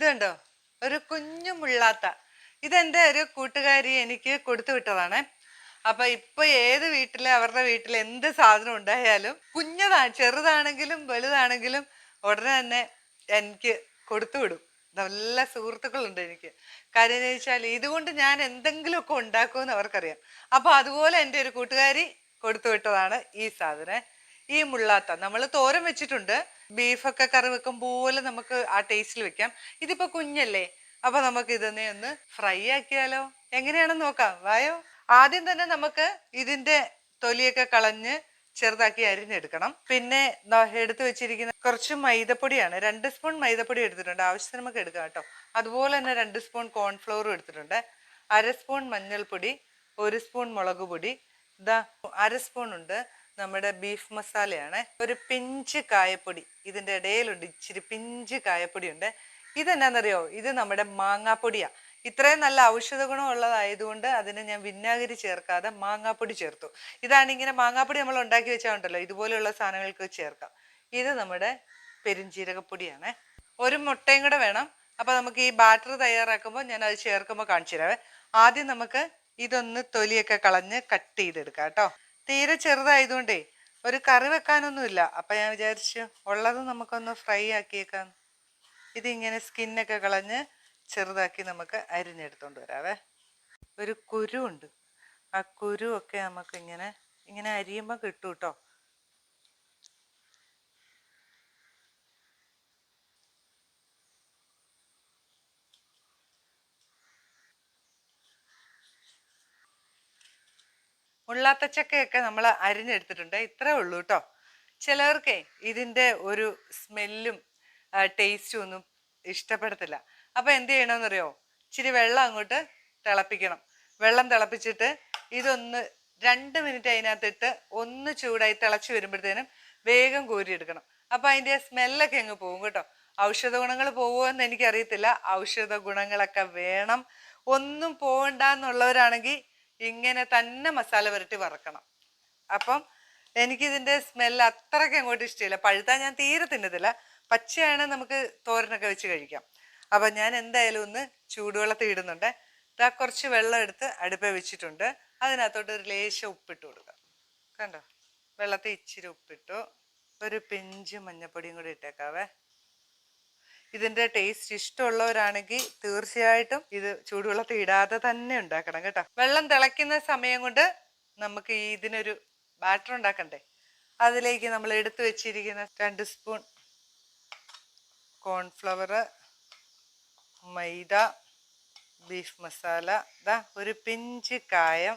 ഇത് കണ്ടോ? ഒരു കുഞ്ഞു മുള്ളാത്ത. ഇതെന്റെ ഒരു കൂട്ടുകാരി എനിക്ക് കൊടുത്തു വിട്ടതാണ്. അപ്പൊ ഇപ്പൊ ഏത് വീട്ടിൽ അവരുടെ വീട്ടിൽ എന്ത് സാധനം ഉണ്ടായാലും കുഞ്ഞതാണ് ചെറുതാണെങ്കിലും വലുതാണെങ്കിലും ഉടനെ തന്നെ എനിക്ക് കൊടുത്തു വിടും. നല്ല സുഹൃത്തുക്കളുണ്ട് എനിക്ക്. കാര്യം എന്ന് വെച്ചാൽ ഇതുകൊണ്ട് ഞാൻ എന്തെങ്കിലുമൊക്കെ ഉണ്ടാക്കുമെന്ന് അവർക്കറിയാം. അപ്പൊ അതുപോലെ എന്റെ ഒരു കൂട്ടുകാരി കൊടുത്തു വിട്ടതാണ് ഈ സാധനം. ഈ മുള്ളാത്ത നമ്മൾ തോരൻ വെച്ചിട്ടുണ്ട്. ബീഫൊക്കെ കറി വെക്കും പോലെ നമുക്ക് ആ ടേസ്റ്റിൽ വെക്കാം. ഇതിപ്പോ കുഞ്ഞല്ലേ അപ്പൊ നമുക്ക് ഇതിനെ ഒന്ന് ഫ്രൈ ആക്കിയാലോ? എങ്ങനെയാണെന്ന് നോക്കാം. വായോ. ആദ്യം തന്നെ നമുക്ക് ഇതിന്റെ തൊലിയൊക്കെ കളഞ്ഞ് ചെറുതാക്കി അരിഞ്ഞെടുക്കണം. പിന്നെ എടുത്തു വെച്ചിരിക്കുന്ന കുറച്ച് മൈദപ്പൊടിയാണ്. രണ്ട് സ്പൂൺ മൈദപ്പൊടി എടുത്തിട്ടുണ്ട്. ആവശ്യത്തിന് നമുക്ക് എടുക്കാം കേട്ടോ. അതുപോലെ തന്നെ രണ്ട് സ്പൂൺ കോൺഫ്ലവറും എടുത്തിട്ടുണ്ട്. അര സ്പൂൺ മഞ്ഞൾപ്പൊടി ഒരു സ്പൂൺ മുളക് പൊടി. ഇതാ അര സ്പൂൺ ഉണ്ട്. നമ്മുടെ ബീഫ് മസാലയാണ്. ഒരു പിഞ്ച് കായപ്പൊടി ഇതിന്റെ ഇടയിലുണ്ട് ഇച്ചിരി പിഞ്ച് കായപ്പൊടി ഉണ്ട് ഇതെന്നാന്നറിയോ? ഇത് നമ്മുടെ മാങ്ങാപ്പൊടിയാ. ഇത്രയും നല്ല ഔഷധ ഗുണമുള്ളതായതുകൊണ്ട് അതിന് ഞാൻ വിന്നാഗിരി ചേർക്കാതെ മാങ്ങാപ്പൊടി ചേർത്തു. ഇതാണ് ഇങ്ങനെ മാങ്ങാപ്പൊടി നമ്മൾ ഉണ്ടാക്കി വെച്ചാൽ ഉണ്ടല്ലോ ഇതുപോലെയുള്ള സാധനങ്ങൾക്ക് ചേർക്കാം. ഇത് നമ്മുടെ പെരുംജീരകപ്പൊടിയാണ്. ഒരു മുട്ടയും കൂടെ വേണം. അപ്പൊ നമുക്ക് ഈ ബാറ്റർ തയ്യാറാക്കുമ്പോൾ ഞാൻ അത് ചേർക്കുമ്പോൾ കാണിച്ചു തരാവേ. ആദ്യം നമുക്ക് ഇതൊന്ന് തൊലിയൊക്കെ കളഞ്ഞ് കട്ട് ചെയ്തെടുക്കാം കേട്ടോ. തീരെ ചെറുതായതുകൊണ്ടേ ഒരു കറി വെക്കാനൊന്നുമില്ല. അപ്പം ഞാൻ വിചാരിച്ചു ഉള്ളത് നമുക്കൊന്ന് ഫ്രൈ ആക്കിയേക്കാം. ഇതിങ്ങനെ സ്കിന്നൊക്കെ കളഞ്ഞ് ചെറുതാക്കി നമുക്ക് അരിഞ്ഞെടുത്തോണ്ട് വരാവേ. ഒരു കുരു ഉണ്ട്. ആ കുരു ഒക്കെ നമുക്ക് ഇങ്ങനെ ഇങ്ങനെ അരിയുമ്പോൾ കിട്ടും കേട്ടോ ഉള്ളാത്തച്ചക്കയൊക്കെ നമ്മൾ അരിഞ്ഞെടുത്തിട്ടുണ്ട്. ഇത്രേ ഉള്ളൂ കേട്ടോ ചിലർക്കേ ഇതിന്റെ ഒരു സ്മെല്ലും ടേസ്റ്റും ഒന്നും ഇഷ്ടപ്പെടത്തില്ല. അപ്പോൾ എന്ത് ചെയ്യണമെന്നറിയോ ഇച്ചിരി വെള്ളം അങ്ങോട്ട് തിളപ്പിക്കണം. വെള്ളം തിളപ്പിച്ചിട്ട് ഇതൊന്ന് രണ്ട് മിനിറ്റ് അതിനകത്തിട്ട് ഒന്ന് ചൂടായി തിളച്ച് വരുമ്പോഴത്തേനും വേഗം കോരിയെടുക്കണം. അപ്പം അതിന്റെ സ്മെല്ലൊക്കെ അങ്ങ് പോകും കേട്ടോ. ഔഷധ ഗുണങ്ങൾ പോകുമെന്ന് എനിക്കറിയത്തില്ല. ഔഷധ ഗുണങ്ങളൊക്കെ വേണം. ഒന്നും പോകണ്ടെന്നുള്ളവരാണെങ്കിൽ ഇങ്ങനെ തന്നെ മസാല പുരട്ടി വറക്കണം. അപ്പം എനിക്കിതിന്റെ സ്മെല്ല് അത്രയ്ക്ക് അങ്ങോട്ട് ഇഷ്ടമില്ല പഴുത്താൽ ഞാൻ തീരെ തിന്നത്തില്ല. പച്ചയാണ് നമുക്ക് തോരനൊക്കെ വെച്ച് കഴിക്കാം. അപ്പം ഞാൻ എന്തായാലും ഒന്ന് ചൂടുവെള്ളത്തിൽ ഇടുന്നുണ്ട്. ഇതാ കുറച്ച് വെള്ളം എടുത്ത് അടുപ്പ വെച്ചിട്ടുണ്ട്. അതിനകത്തോട്ട് ഒരു ലേശം ഉപ്പിട്ട് കൊടുക്കാം. കണ്ടോ? വെള്ളത്തിൽ ഇച്ചിരി ഉപ്പിട്ടു. ഒരു പിഞ്ച് മഞ്ഞപ്പൊടിയും കൂടി ഇട്ടേക്കാവേ. ഇതിന്റെ ടേസ്റ്റ് ഇഷ്ടമുള്ളവരാണെങ്കിൽ തീർച്ചയായിട്ടും ഇത് ചൂടുവെള്ളത്തിൽ ഇടാതെ തന്നെ ഉണ്ടാക്കണം കേട്ടോ. വെള്ളം തിളയ്ക്കുന്ന സമയം കൊണ്ട് നമുക്ക് ഈ ഇതിനൊരു ബാറ്റർ ഉണ്ടാക്കണ്ടേ? അതിലേക്ക് നമ്മൾ എടുത്തു വെച്ചിരിക്കുന്ന രണ്ട് spoon cornflour maida beef masala ഇതാ ഒരു പിഞ്ച് കായം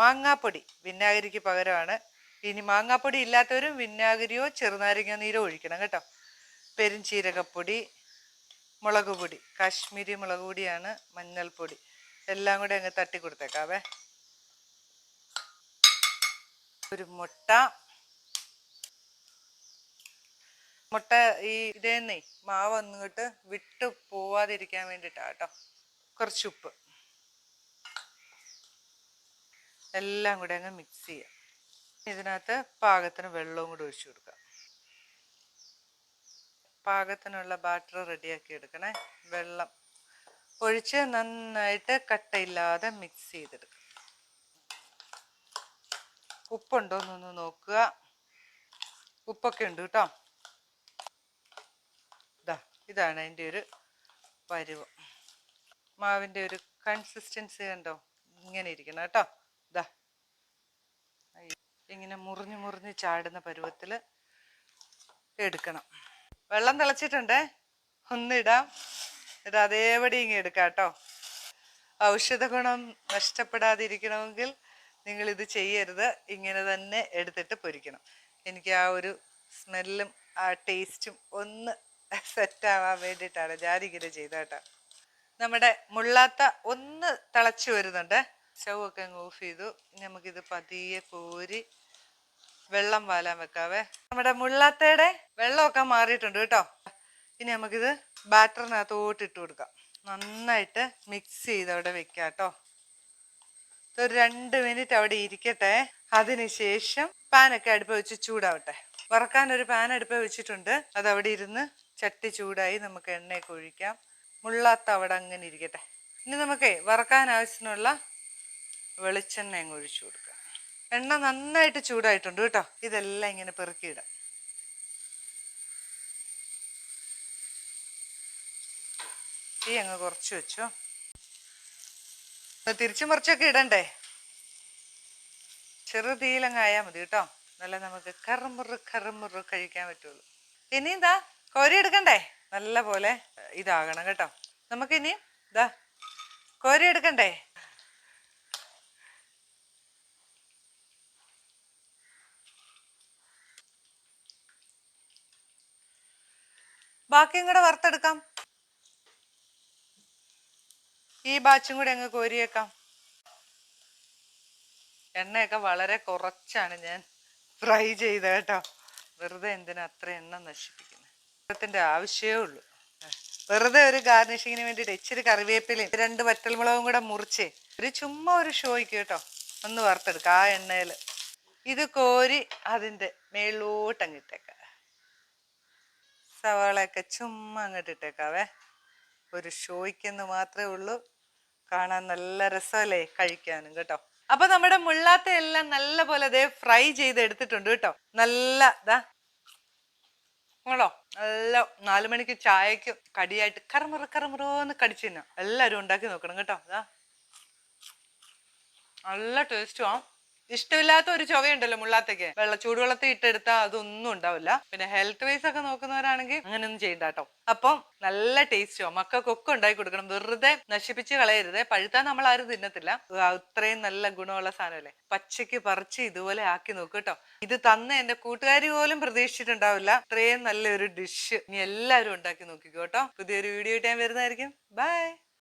മാങ്ങാപ്പൊടി വിനാഗിരിക്ക് പകരമാണ്. ഇനി മാങ്ങാപ്പൊടി ഇല്ലാത്തവരും വിനാഗിരിയോ ചെറുനാരങ്ങയോ നീരോ ഒഴിക്കണം കേട്ടോ. പെരുംചീരകപ്പൊടി മുളക് പൊടി കാശ്മീരി മുളക് പൊടിയാണ് മഞ്ഞൾപ്പൊടി. എല്ലാം കൂടെ അങ്ങ് തട്ടി കൊടുത്തേക്കാവേ. ഒരു മുട്ട. മുട്ട ഈ ഇതേന്നേ മാവ് വന്നിട്ട് വിട്ട് പോവാതിരിക്കാൻ വേണ്ടിയിട്ടാ കേട്ടോ. കുറച്ച് ഉപ്പ് എല്ലാം കൂടെ അങ്ങ് മിക്സ് ചെയ്യാം. ഇതിനകത്ത് പാകത്തിന് വെള്ളവും കൂടെ ഒഴിച്ചു കൊടുക്കാം. പാകത്തിനുള്ള ബാറ്റർ റെഡിയാക്കി എടുക്കണേ. വെള്ളം ഒഴിച്ച് നന്നായിട്ട് കട്ടയില്ലാതെ മിക്സ് ചെയ്തെടുക്കുക ഉപ്പുണ്ടോ എന്നൊന്ന് നോക്കുക. ഉപ്പൊക്കെ ഉണ്ട് കേട്ടോ. ഇതാ ഇതാണ് അതിന്റെ ഒരു പരുവം. മാവിന്റെ ഒരു കൺസിസ്റ്റൻസി കണ്ടോ? ഇങ്ങനെ ഇരിക്കണം കേട്ടോ. ഇതാ ഇങ്ങനെ മുറിഞ്ഞ് മുറിഞ്ഞ് ചാടുന്ന പരുവത്തിൽ എടുക്കണം. വെള്ളം തിളച്ചിട്ടുണ്ട്? ഒന്നിടാം. ഇത് അതേപടി ഇങ്ങനെ എടുക്കാം കേട്ടോ. ഔഷധ ഗുണം നഷ്ടപ്പെടാതിരിക്കണമെങ്കിൽ നിങ്ങൾ ഇത് ചെയ്യരുത്. ഇങ്ങനെ തന്നെ എടുത്തിട്ട് പൊരിക്കണം. എനിക്ക് ആ ഒരു സ്മെല്ലും ആ ടേസ്റ്റും ഒന്ന് സെറ്റ് ആവാൻ വേണ്ടിയിട്ടാണ് ഞാനിങ്ങനെ ചെയ്ത കേട്ടോ. നമ്മുടെ മുള്ളാത്ത ഒന്ന് തിളച്ചു വരുന്നുണ്ട്. സ്റ്റൗ ഒക്കെ ഓഫ് ചെയ്തു. നമുക്കിത് പതിയെ കോരി വെള്ളം വാലാൻ വെക്കാവേ. നമ്മുടെ മുള്ളാത്തയുടെ വെള്ളമൊക്കെ മാറിയിട്ടുണ്ട് കേട്ടോ. ഇനി നമുക്കിത് ബാറ്ററിനകത്തോട്ട് ഇട്ട് കൊടുക്കാം. നന്നായിട്ട് മിക്സ് ചെയ്ത് അവിടെ വെക്കാം കേട്ടോ. ഒരു രണ്ട് മിനിറ്റ് അവിടെ ഇരിക്കട്ടെ. അതിനുശേഷം പാനൊക്കെ അടുപ്പ് വെച്ച് ചൂടാവട്ടെ. വറക്കാൻ ഒരു പാൻ അടുപ്പ് വെച്ചിട്ടുണ്ട്. അത് അവിടെ ഇരുന്ന് ചട്ടി ചൂടായി നമുക്ക് എണ്ണയൊക്കെ ഒഴിക്കാം. മുള്ളാത്ത അവിടെ അങ്ങനെ ഇരിക്കട്ടെ. ഇനി നമുക്കേ വറക്കാൻ ആവശ്യത്തിനുള്ള വെളിച്ചെണ്ണ അങ്ങ് ഒഴിച്ചു കൊടുക്കാം. എണ്ണ നന്നായിട്ട് ചൂടായിട്ടുണ്ട് കേട്ടോ. ഇതെല്ലാം ഇങ്ങനെ പെറുക്കിയിടാം. തീ അങ്ങ് കുറച്ച് വെച്ചോ. തിരിച്ചു മറിച്ചൊക്കെ ഇടണ്ടേ? ചെറു ആയാൽ മതി കേട്ടോ. നല്ല നമുക്ക് കറുമുറു കറുമുറു കഴിക്കാൻ പറ്റുള്ളൂ. ഇനി എന്താ കോരി എടുക്കണ്ടേ? നല്ല പോലെ ഇതാകണം കേട്ടോ. നമുക്കിനി ഇതാ കോരി എടുക്കണ്ടേ? ബാക്കിയും കൂടെ വറുത്തെടുക്കാം. ഈ ബാച്ചും കൂടെ അങ്ങ് കോരിയേക്കാം. എണ്ണയൊക്കെ വളരെ കുറച്ചാണ് ഞാൻ ഫ്രൈ ചെയ്തത് കേട്ടോ. വെറുതെ എന്തിനാ അത്ര എണ്ണ നശിപ്പിക്കുന്നത് വെള്ളത്തിന്റെ ആവശ്യമേ ഉള്ളൂ. വെറുതെ ഒരു ഗാർണിഷിങ്ങിന് വേണ്ടിയിട്ട് ഇച്ചിരി കറിവേപ്പിലയും രണ്ട് വറ്റൽമുളകും കൂടെ മുറിച്ച് ഒരു ചുമ്മാ ഒരു ഷോയ്ക്ക് കേട്ടോ. ഒന്ന് വറുത്തെടുക്കാം ആ എണ്ണയിൽ ഇത് കോരി അതിന്റെ ഇട്ടേക്ക. സവാളയൊക്കെ ചുമ്മാ അങ്ങോട്ട് ഇട്ടേക്കാവേ. ഒരു ഷോയ്ക്കെന്ന് മാത്രമേ ഉള്ളൂ. കാണാൻ നല്ല രസമല്ലേ കഴിക്കാനും കേട്ടോ. അപ്പൊ നമ്മുടെ മുള്ളാത്ത എല്ലാം നല്ല പോലെ അതേ ഫ്രൈ ചെയ്ത് എടുത്തിട്ടുണ്ട് കേട്ടോ. നല്ല ഇതാ നിങ്ങളോ നല്ല നാലു മണിക്ക് ചായക്ക് കടിയായിട്ട് കറമുറ കറമുറോന്ന് കടിച്ചു എല്ലാവരും ഉണ്ടാക്കി നോക്കണം കേട്ടോ. ഇതാ നല്ല ടേസ്റ്റും ആ. ഇഷ്ടമില്ലാത്ത ഒരു ചൊവയുണ്ടല്ലോ മുള്ളാത്തേക്ക് വെള്ള ചൂടുവെള്ളത്തിൽ ഇട്ടെടുത്താൽ അതൊന്നും ഉണ്ടാവില്ല. പിന്നെ ഹെൽത്ത് വൈസ് ഒക്കെ നോക്കുന്നവരാണെങ്കിൽ അങ്ങനെയൊന്നും ചെയ്യണ്ട കേട്ടോ അപ്പം നല്ല ടേസ്റ്റും മക്കൾക്കൊക്കെ ഉണ്ടാക്കി കൊടുക്കണം. വെറുതെ നശിപ്പിച്ച് കളയരുത്. പഴുത്താൽ നമ്മൾ ആരും തിന്നത്തില്ല. അത്രയും നല്ല ഗുണമുള്ള സാധനമല്ലേ? പച്ചയ്ക്ക് പറിച്ച് ഇതുപോലെ ആക്കി നോക്ക് കേട്ടോ ഇത് തന്ന എന്റെ കൂട്ടുകാരി പോലും പ്രതീക്ഷിച്ചിട്ടുണ്ടാവില്ല. അത്രയും നല്ലൊരു ഡിഷ് ഇനി എല്ലാവരും ഉണ്ടാക്കി നോക്കിക്കോട്ടോ പുതിയൊരു വീഡിയോ ഇട്ടാൻ വരുന്നതായിരിക്കും. ബൈ